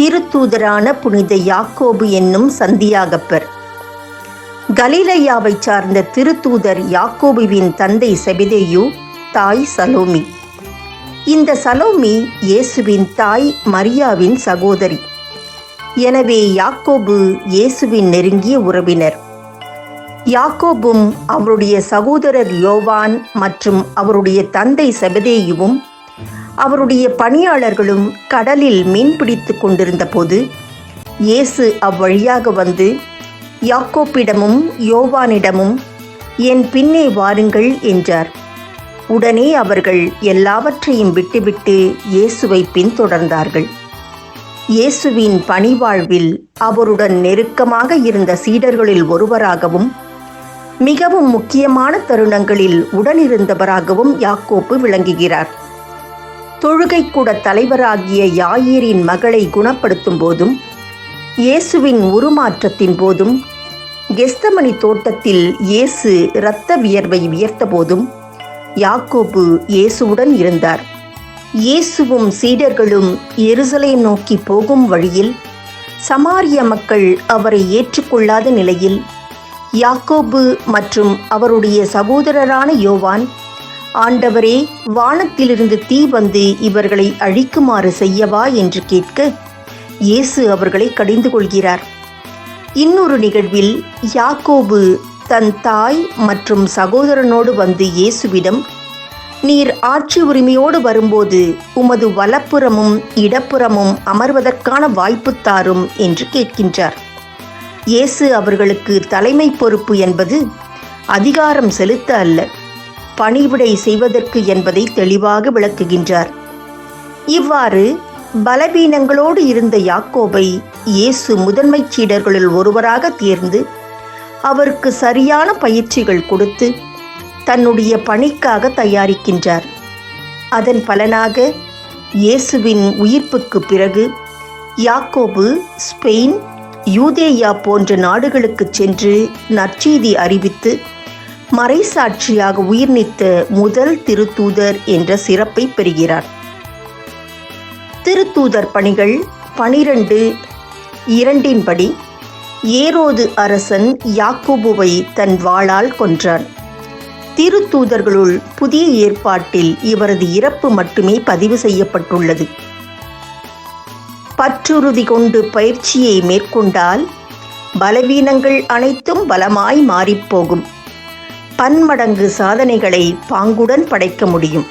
திருத்தூதரான புனித யாக்கோபு என்னும் சந்தியாகப்பர். கலீலையாவை சார்ந்த திருத்தூதர் யாக்கோபுவின் தந்தை செபிதேயு தாய் சலோமி. இந்த சலோமி இயேசுவின் தாய் மரியாவின் சகோதரி. எனவே யாக்கோபு இயேசுவின் நெருங்கிய உறவினர். யாக்கோபும் அவருடைய சகோதரர் யோவான் மற்றும் அவருடைய தந்தை செபதேயுவும் அவருடைய பணியாளர்களும் கடலில் மீன் பிடித்து கொண்டிருந்த போது இயேசு அவ்வழியாக வந்து யாக்கோப்பிடமும் யோவானிடமும் என் பின்னே வாருங்கள் என்றார். உடனே அவர்கள் எல்லாவற்றையும் விட்டுவிட்டு இயேசுவை பின்தொடர்ந்தார்கள். இயேசுவின் பணிவாழ்வில் அவருடன் நெருக்கமாக இருந்த சீடர்களில் ஒருவராகவும் மிகவும் முக்கியமான தருணங்களில் உடனிருந்தவராகவும் யாக்கோப்பு விளங்குகிறார். தொழுகைக்கூட தலைவராகிய யாயீரின் மகளை குணப்படுத்தும் போதும் இயேசுவின் உருமாற்றத்தின் போதும் கெஸ்தமணி தோட்டத்தில் இயேசு இரத்த வியர்வை வியர்த்த போதும் யாக்கோபு இயேசுவுடன் இருந்தார். இயேசுவும் சீடர்களும் எருசலேம் நோக்கி போகும் வழியில் சமாரிய மக்கள் அவரை ஏற்றுக்கொள்ளாத நிலையில் யாக்கோபு மற்றும் அவருடைய சகோதரரான யோவான் ஆண்டவரே வானத்திலிருந்து தீ வந்து இவர்களை அழிக்குமாறு செய்யவா என்று கேட்க இயேசு அவர்களை கடிந்து கொள்கிறார். இன்னொரு நிகழ்வில் யாக்கோபு தன் தாய் மற்றும் சகோதரனோடு வந்து இயேசுவிடம் நீர் ஆட்சி உரிமையோடு வரும்போது உமது வலப்புறமும் இடப்புறமும் அமர்வதற்கான வாய்ப்பு தாரும் என்று கேட்கின்றார். இயேசு அவர்களுக்கு தலைமை பொறுப்பு என்பது அதிகாரம் செலுத்த அல்ல. பணிவிடை செய்வதற்கு என்பதை தெளிவாக விளக்குகின்றார். இவ்வாறு பலவீனங்களோடு இருந்த யாக்கோபை இயேசு முதன்மைச் சீடர்களில் ஒருவராக தேர்ந்து அவருக்கு சரியான பயிற்சிகள் கொடுத்து தன்னுடைய பணிக்காக தயாரிக்கின்றார். அதன் பலனாக இயேசுவின் உயிர்ப்புக்கு பிறகு யாக்கோபு ஸ்பெயின் யூதேயா போன்ற நாடுகளுக்கு சென்று நற்செய்தி அறிவித்து மறைசாட்சியாக உயிர் நீத்த முதல் திருத்தூதர் என்ற சிறப்பை பெறுகிறார். திருத்தூதர் பணிகள் பனிரெண்டு இரண்டின்படி ஏரோது அரசன் யாக்கோபுவை தன் வாளால் கொன்றான். திருத்தூதர்களுள் புதிய ஏற்பாட்டில் இவரது இறப்பு மட்டுமே பதிவு செய்யப்பட்டுள்ளது. பற்றுறுதி கொண்டு பயிற்சியை மேற்கொண்டால் பலவீனங்கள் அனைத்தும் பலமாய் மாறிப்போகும். பன்மடங்கு சாதனைகளை பாங்குடன் படைக்க முடியும்.